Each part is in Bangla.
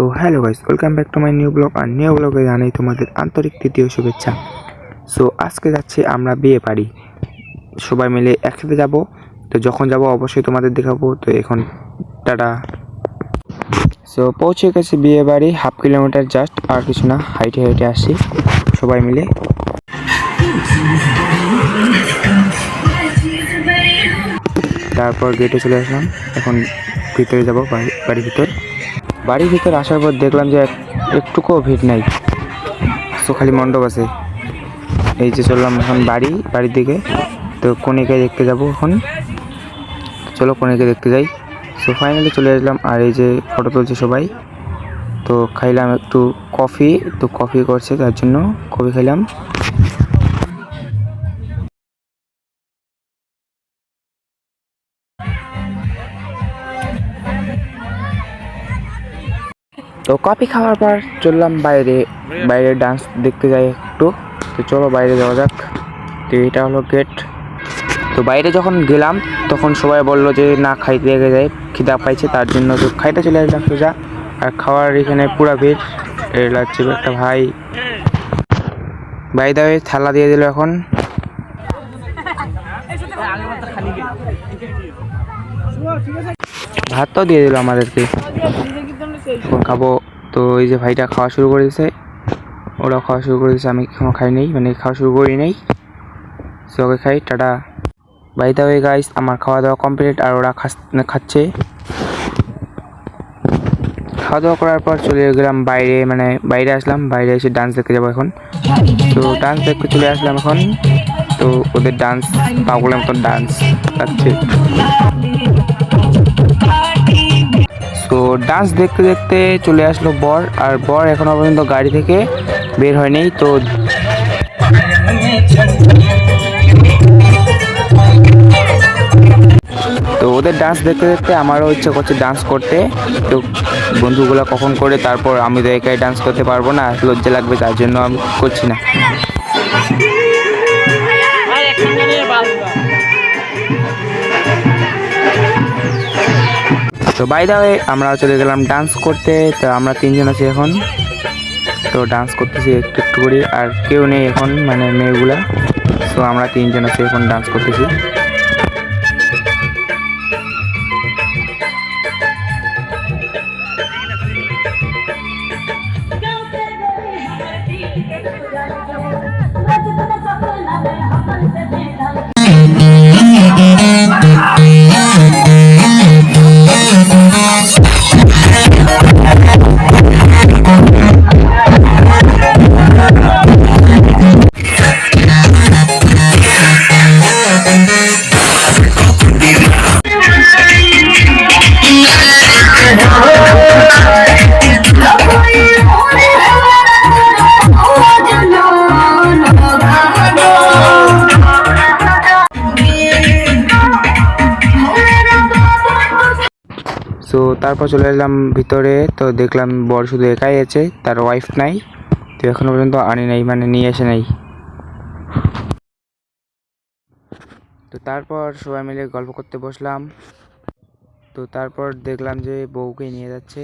So hello guys, welcome back to my new blog. R new ব্লগে জানাই তোমাদের আন্তরিক তৃতীয় শুভেচ্ছা। সো আজকে যাচ্ছি আমরা বিয়ে বাড়ি। সবাই মিলে একসাথে যাব। তো যখন যাব অবশ্যই তোমাদের দেখাবো। তো এখন টাটা। সো পৌঁছে গেছি বিয়ে বাড়ি, হাফ কিলোমিটার জাস্ট, আর কিছু না, হাইটে হাইটে আসি সবাই মিলে। তারপর গেটে চলে আসলাম। এখন ভিতরে যাব, বাড়ি বাড়ির ভিতর। বাড়ির ভিতরে আসার পর দেখলাম যে এক- একটুকুও ভিড় নাই। সো খালি মণ্ডপ আছে। এই যে চললাম এখন বাড়ি, বাড়ির দিকে। তো কনেকে দেখতে যাব এখন। চলো কনেকে দেখতে যাই। সো ফাইনালি চলে আসলাম আর এই যে ফটো তুলছে সবাই। তো খাইলাম একটু কফি তো কফি করছে তার জন্য। কফি খাইলাম। তো কফি খাওয়ার পর চললাম বাইরে বাইরে ডান্স দেখতে যাই একটু। তো চলো বাইরে যাওয়া যাক। তো এটা হলো গেট তো বাইরে যখন গেলাম, তখন সবাই বলল যে না খাইতে লেগে যায় খিদা পাইছে, তার জন্য তো খাইতে চলে আসলাম সোজা। আর খাওয়ার এখানে পুরা ভিড়। এটা হচ্ছে একটা ভাই। ভাই দাওয়ে থালা দিয়ে দিল এখন। ভাত তো দিয়ে দিল আমাদেরকে। এখন খাব। তো এই যে ভাইটা খাওয়া শুরু করে দিয়েছে ওরা খাওয়া শুরু করে দিয়েছে আমি এখনও খাই নেই মানে খাওয়া শুরু করি নেই। সে ওকে খাই, টাটা। দা ওয়ে গাইস আমার খাওয়া দাওয়া কমপ্লিট আর ওরা খাচ্ছে। খাওয়া দাওয়া করার পর চলে গেলাম বাইরে মানে বাইরে আসলাম, বাইরে এসে ডান্স দেখতে যাব এখন। তো ডান্স দেখতে চলে আসলাম এখন। তো ওদের ডান্স পাগলের মতো ডান্স লাগছে। তো ডান্স দেখতে দেখতে চলে আসলো বর, আর বর এখনও পর্যন্ত গাড়ি থেকে বের হয়নি, তো তো ওদের ডান্স দেখতে দেখতে আমারও ইচ্ছা করছে ডান্স করতে। তো বন্ধুগুলো কখন করে তারপর আমি তো একাই ডান্স করতে পারব না, লজ্জা লাগবে, তার জন্য আমি করছি না। তো বাইদা হয়ে আমরা চলে গেলাম ডান্স করতে, তো আমরা তিনজন আছি এখন। তো ডান্স করতেছি একটু একটু করে, আর কেউ নেই এখন মানে মেয়েগুলা। তো আমরা তিনজন আছি এখন ডান্স করতেছি। সো তারপর চলে এলাম ভিতরে, তো দেখলাম বর শুধু একাই আছে, তার ওয়াইফ নাই। তো এখনও পর্যন্ত আনি নাই মানে নিয়ে এসে নাই। তো তারপর সবাই মিলে গল্প করতে বসলাম। তো তারপর দেখলাম যে বউকে নিয়ে যাচ্ছে।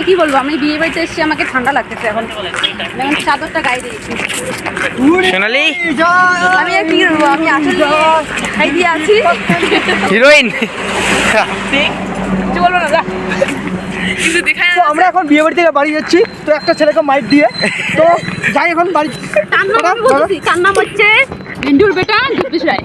কি বলব? আমি বিয়ে বাড়িতে এসেছি আমাকে ঠান্ডা লাগতেছে এখন। এখন চাদরটা গায়ে দিয়েছি। আমি আর কি করব আমি আসলে খাই দিয়ে আছি। হিরোইন। কিছু বলব না যা। কিছু দেখায় তো আমরা এখন বিয়ে বাড়ি থেকে বাড়ি যাচ্ছি তো একটা ছেলেকে মাইক দিয়ে তো যাই এখন বাড়ি তার নাম হচ্ছে মিন্টুর বেটা দীপ্তিস রায়।